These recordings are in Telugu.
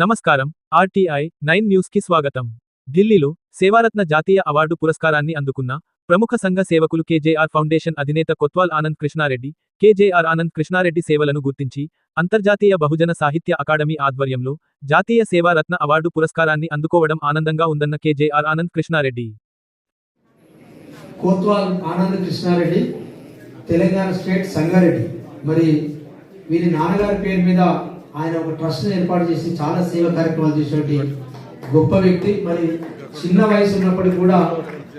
నమస్కారం. ఆర్టీఐ నైన్ న్యూస్కి స్వాగతం. ఢిల్లీలో సేవారత్న జాతీయ అవార్డు పురస్కారాన్ని అందుకున్న ప్రముఖ సంఘ సేవకులు కేజేఆర్ ఫౌండేషన్ అధినేత కొత్వాల్ ఆనంద్ కృష్ణారెడ్డి కేజేఆర్ ఆనంద్ కృష్ణారెడ్డి సేవలను గుర్తించి అంతర్జాతీయ బహుజన సాహిత్య అకాడమీ ఆధ్వర్యంలో జాతీయ సేవారత్న అవార్డు పురస్కారాన్ని అందుకోవడం ఆనందంగా ఉందన్న K J R Anand Krishna Reddy. Kotwal Anand Krishna Reddy Telangana state Sangareddy. మరి వీరి నాన్నగారి పేరు మీద ఆయన ఒక ట్రస్ట్ ఏర్పాటు చేసి చాలా సేవ కార్యక్రమాలు చేసేటి గొప్ప వ్యక్తి. మరి చిన్న వయసు ఉన్నప్పటికీ కూడా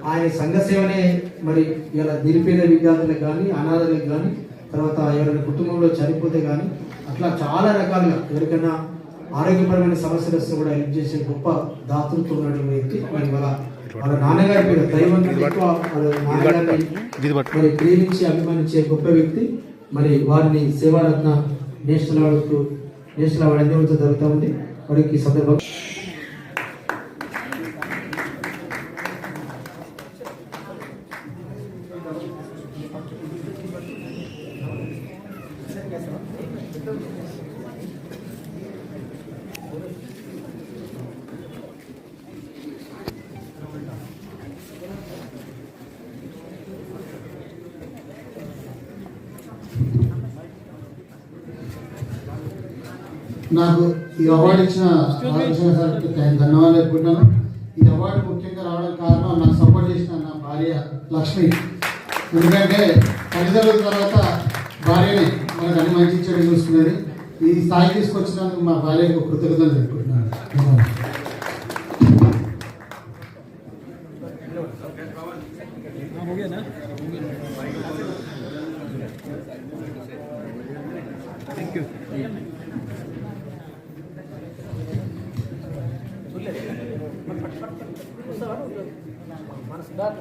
ఆయన సంఘ సేవనే మరి ఇలా నిరుపేద విద్యార్థులకు కానీ అనాథలకు కానీ తర్వాత ఎవరైనా కుటుంబంలో చనిపోతే కానీ అట్లా చాలా రకాలుగా ఎవరికైనా ఆరోగ్యపరమైన సమస్యలు వస్తే కూడా హెల్ప్ చేసే గొప్ప దాతృత్వం ఉన్న వ్యక్తి. మరి వాళ్ళ వాళ్ళ నాన్నగారి పేరు దైవం కంటే ఎక్కువ వాళ్ళ నాన్నగారిని మరి ప్రేమించి అభిమానించే గొప్ప వ్యక్తి. మరి వారిని సేవారత్న నేషనల్ అవార్డుకు నేషనల్ అవార్డు అందించడం జరుగుతూ ఉంది. వారికి ఈ సందర్భంగా నాకు ఈ అవార్డు ఇచ్చిన ధన్యవాదాలు చెప్పుకుంటాను ఈ అవార్డు ముఖ్యంగా రావడం కారణం నాకు సపోర్ట్ చేసిన నా భార్య లక్ష్మి. ఎందుకంటే తల్లిదండ్రుల తర్వాత భార్యని మనకు అన్ని మంచి చర్యలు చూసుకునేది ఈ స్థాయి తీసుకొచ్చినందుకు మా భార్యకు కృతజ్ఞతలు చెప్పుకుంటున్నాను. Thank you. మన సిద్ధార్థ